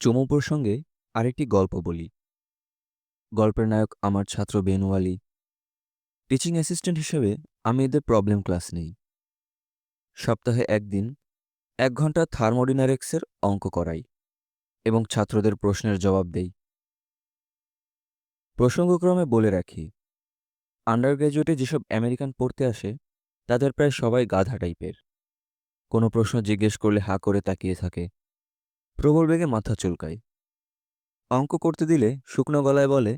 চমু প্রসঙ্গে আরেকটি গল্প বলি। গল্পের নায়ক আমার ছাত্র বেনওয়ালি টিচিং অ্যাসিস্ট্যান্ট হিসেবে আমি এদের প্রবলেম ক্লাস নেই। সপ্তাহে একদিন এক ঘণ্টা থার্মোডিনারেক্সের অঙ্ক করাই এবং ছাত্রদের প্রশ্নের জবাব দেই। প্রসঙ্গক্রমে বলে রাখি আন্ডার গ্র্যাজুয়েটে যেসব আমেরিকান পড়তে আসে, তাদের প্রায় সবাই গাধা টাইপের কোনো প্রশ্ন জিজ্ঞেস করলে হা করে তাকিয়ে থাকে। প্রবল বেগে মাথা চুলকায়। অঙ্ক করতে দিলে শুকনো গলায় বলে,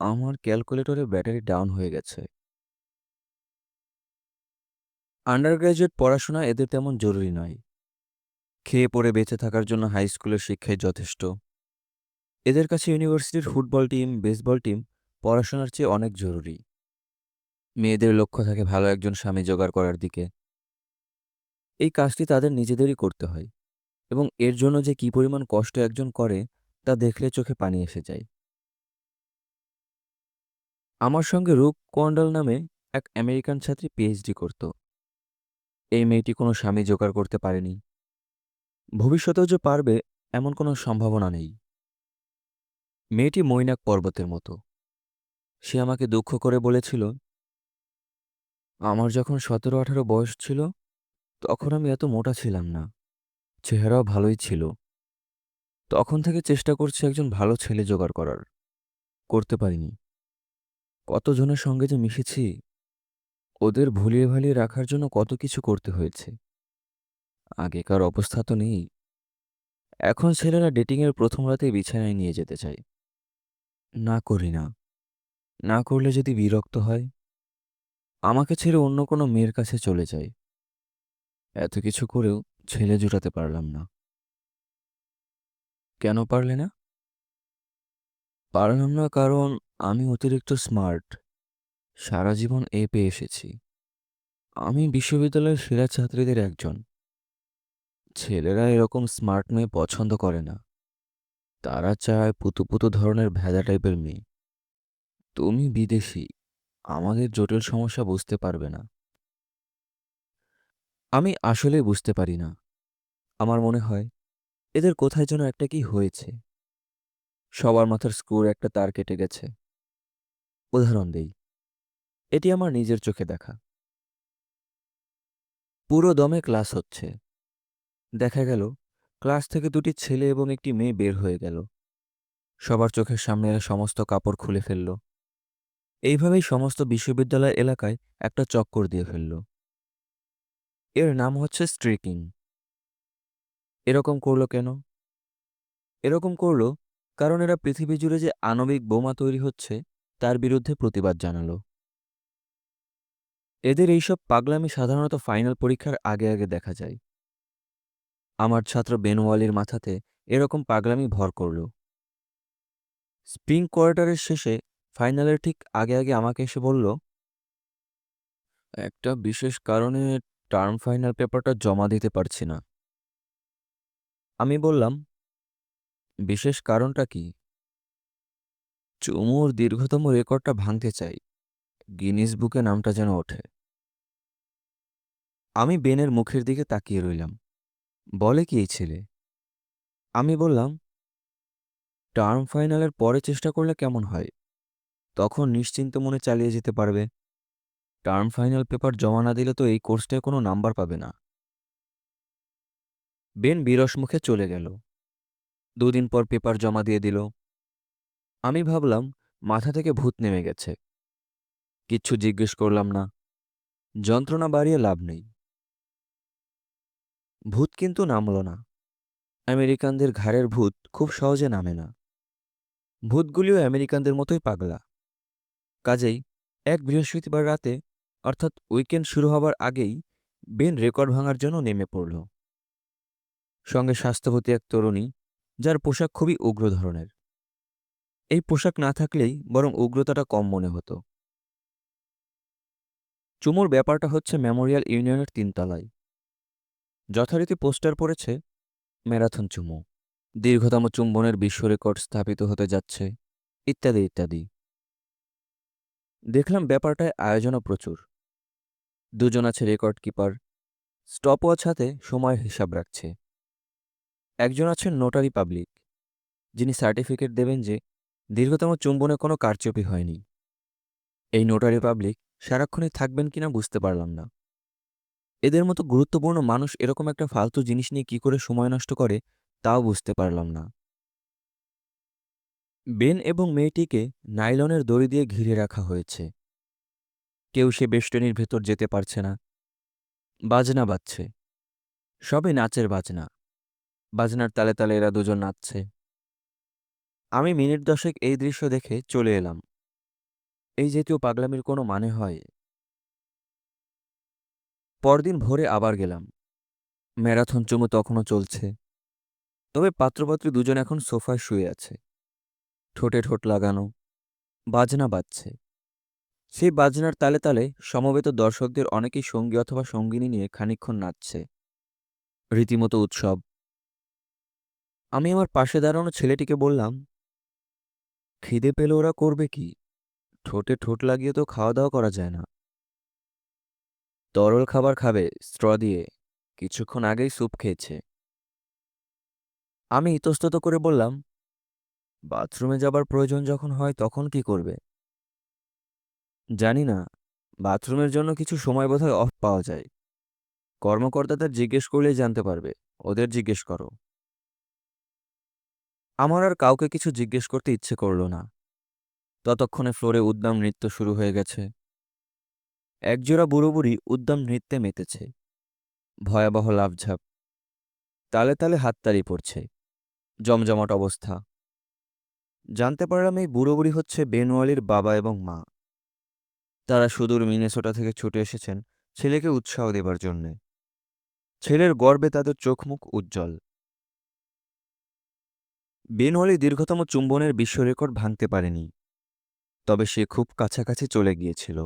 আমার ক্যালকুলেটরে ব্যাটারি ডাউন হয়ে গেছে। আন্ডার গ্র্যাজুয়েট পড়াশোনা এদের তেমন জরুরি নয়। খেয়ে পড়ে বেঁচে থাকার জন্য হাই স্কুলের শিক্ষাই যথেষ্ট। এদের কাছে ইউনিভার্সিটির ফুটবল টিম, বেসবল টিম পড়াশোনার চেয়ে অনেক জরুরি। মেয়েদের লক্ষ্য থাকে ভালো একজন স্বামী জোগাড় করার দিকে। এই কাজটি তাদের নিজেদেরই করতে হয়। এবং এর জন্য যে কী পরিমাণ কষ্ট একজন করে, তা দেখলে চোখে পানি এসে যায়। আমার সঙ্গে রূপ কোয়ান্ডাল নামে এক আমেরিকান ছাত্রী পিএইচডি করত। এই মেয়েটি কোনো স্বামী জোগাড় করতে পারেনি। ভবিষ্যতেও যে পারবে, এমন কোনো সম্ভাবনা নেই। মেয়েটি মৈনাক পর্বতের মতো। সে আমাকে দুঃখ করে বলেছিল, আমার যখন সতেরো আঠারো বয়স ছিল, তখন আমি এত মোটা ছিলাম না। চেহারাও ভালোই ছিল। তখন থেকে চেষ্টা করছি একজন ভালো ছেলে জোগাড় করার। করতে পারিনি। কতজনের সঙ্গে যে মিশেছি, ওদের ভুলিয়ে ভালিয়ে রাখার জন্য কত কিছু করতে হয়েছে। আগেকার অবস্থা তো নেই। এখন ছেলেরা ডেটিংয়ের প্রথম রাতেই বিছানায় নিয়ে যেতে চায়। না করি না। না করলে যদি বিরক্ত হয়, আমাকে ছেড়ে অন্য কোনো মেয়ের কাছে চলে যায়। এত কিছু করেও ছেলে জুটাতে পারলাম না। কেন পারলে না? পারলাম না কারণ আমি অতিরিক্ত স্মার্ট। সারা জীবন এ পেয়ে এসেছি। আমি বিশ্ববিদ্যালয়ের সেরা ছাত্রীদের একজন। ছেলেরা এরকম স্মার্ট মেয়ে পছন্দ করে না। তারা চায় পুতু পুতু ধরনের ভেজা টাইপের মেয়ে। তুমি বিদেশি। আমাদের জটিল সমস্যা বুঝতে পারবে না। আমি আসলে বুঝতে পারি না। আমার মনে হয়, এদের কোথায় যেন একটা কি হয়েছে। সবার মাথার স্ক্রুর একটা তার কেটে গেছে। উদাহরণ দেই, এটি আমার নিজের চোখে দেখা। পুরো দমে ক্লাস হচ্ছে। দেখা গেল, ক্লাস থেকে দুটি ছেলে এবং একটি মেয়ে বের হয়ে গেল। সবার চোখের সামনে এরা সমস্ত কাপড় খুলে ফেলল। এইভাবেই সমস্ত বিশ্ববিদ্যালয় এলাকায় একটা চক্কর দিয়ে ফেলল। এর নাম হচ্ছে স্ট্রিকিং এরকম করল কেন? এরকম করল কারণ এরা পৃথিবী জুড়ে যে আণবিক বোমা তৈরি হচ্ছে, তার বিরুদ্ধে প্রতিবাদ জানালো। এদের এইসব পাগলামি সাধারণত ফাইনাল পরীক্ষার আগে আগে দেখা যায়। আমার ছাত্র বেনওয়ালির মাথাতে এরকম পাগলামি ভর করল। স্প্রিং কোয়ার্টারের শেষে ফাইনালের ঠিক আগে আগে আমাকে এসে বলল, একটা বিশেষ কারণে টার্ম ফাইনাল পেপারটা জমা দিতে পারছি না। আমি বললাম, বিশেষ কারণটা কি? চুমুর দীর্ঘতম রেকর্ডটা ভাঙতে চাই। গিনিস বুকে নামটা যেন ওঠে। আমি বেনের মুখের দিকে তাকিয়ে রইলাম। বলে কি এই ছেলে? আমি বললাম টার্ম ফাইনালের পরে চেষ্টা করলে কেমন হয়? তখন নিশ্চিন্ত মনে চালিয়ে যেতে পারবে। টার্ম ফাইনাল পেপার জমা না দিলে তো এই কোর্সটায় কোনো নাম্বার পাবে না। বেন বিরস মুখে চলে গেল। দুদিন পর পেপার জমা দিয়ে দিল। আমি ভাবলাম, মাথা থেকে ভূত নেমে গেছে। কিচ্ছু জিজ্ঞেস করলাম না। যন্ত্রণা বাড়িয়ে লাভ নেই। ভূত কিন্তু নামল না। আমেরিকানদের ঘাড়ের ভূত খুব সহজে নামে না। ভূতগুলিও আমেরিকানদের মতোই পাগলা। কাজেই এক বৃহস্পতিবার রাতে অর্থাৎ উইকেন্ড শুরু হবার আগেই বেন রেকর্ড ভাঙার জন্য নেমে পড়ল। সঙ্গে স্বাস্থ্যবতী এক তরুণী, যার পোশাক খুবই উগ্র ধরনের। এই পোশাক না থাকলেই বরং উগ্রতাটা কম মনে হতো। চুমুর ব্যাপারটা হচ্ছে মেমোরিয়াল ইউনিয়নের তিনতলায়। যথারীতি পোস্টার পড়েছে, ম্যারাথন চুমু দীর্ঘতম চুম্বনের বিশ্ব রেকর্ড স্থাপিত হতে যাচ্ছে, ইত্যাদি ইত্যাদি। দেখলাম ব্যাপারটায় আয়োজনও প্রচুর। দুজন আছে রেকর্ড কিপার। স্টপওয়াচ হাতে সময়ের হিসাব রাখছে। একজন আছেন নোটারি পাবলিক, যিনি সার্টিফিকেট দেবেন যে দীর্ঘতম চুম্বনে কোনো কারচুপি হয়নি। এই নোটারি পাবলিক সারাক্ষণই থাকবেন কিনা বুঝতে পারলাম না। এদের মতো গুরুত্বপূর্ণ মানুষ এরকম একটা ফালতু জিনিস নিয়ে কি করে সময় নষ্ট করে, তাও বুঝতে পারলাম না। বেন এবং মেয়েটিকে নাইলনের দড়ি দিয়ে ঘিরে রাখা হয়েছে। কেউ সে বেষ্টনীর ভেতর যেতে পারছে না। বাজনা বাজছে। সবে নাচের বাজনা। বাজনার তালে তালে এরা দুজন নাচছে। আমি মিনিট দশেক এই দৃশ্য দেখে চলে এলাম। এই জাতীয় পাগলামির কোনো মানে হয়? পরদিন ভোরে আবার গেলাম। ম্যারাথন চুমু তখনও চলছে। তবে পাত্রপাত্রী দুজন এখন সোফায় শুয়ে আছে। ঠোঁটে ঠোঁট লাগানো। বাজনা বাজছে। সেই বাজনার তালে তালে সমবেত দর্শকদের অনেকেই সঙ্গী অথবা সঙ্গিনী নিয়ে খানিকক্ষণ নাচছে। রীতিমতো উৎসব। আমি আমার পাশে দাঁড়ানো ছেলেটিকে বললাম, খিদে পেলে ওরা করবে কি? ঠোঁটে ঠোঁট লাগিয়ে তো খাওয়া দাওয়া করা যায় না। তরল খাবার খাবে স্ট্র দিয়ে। কিছুক্ষণ আগেই স্যুপ খেয়েছে। আমি ইতস্তত করে বললাম, বাথরুমে যাবার প্রয়োজন যখন হয় তখন কি করবে? জানি না, বাথরুমের জন্য কিছু সময় বোধহয় অফ পাওয়া যায়। কর্মকর্তাদের জিজ্ঞেস করলেই জানতে পারবে, ওদের জিজ্ঞেস করো। আমার আর কাউকে কিছু জিজ্ঞেস করতে ইচ্ছে করল না। ততক্ষণে ফ্লোরে উদ্দাম নৃত্য শুরু হয়ে গেছে। একজোড়া বুড়ো বুড়ি উদ্দাম নৃত্যে মেতেছে। ভয়াবহ লাভঝাপ তালে তালে হাততালি পড়ছে। জমজমাট অবস্থা। জানতে পারলাম এই বুড়ো বুড়ি হচ্ছে বেনওয়ালির বাবা এবং মা। তারা সুদূর মিনেসোটা থেকে ছুটে এসেছেন ছেলেকে উৎসাহ দেবার জন্যে। ছেলের গর্বে তাদের চোখমুখ উজ্জ্বল। বেন হলে দীর্ঘতম চুম্বনের বিশ্ব রেকর্ড ভাঙতে পারেনি, তবে সে খুব কাছাকাছি চলে গিয়েছিল।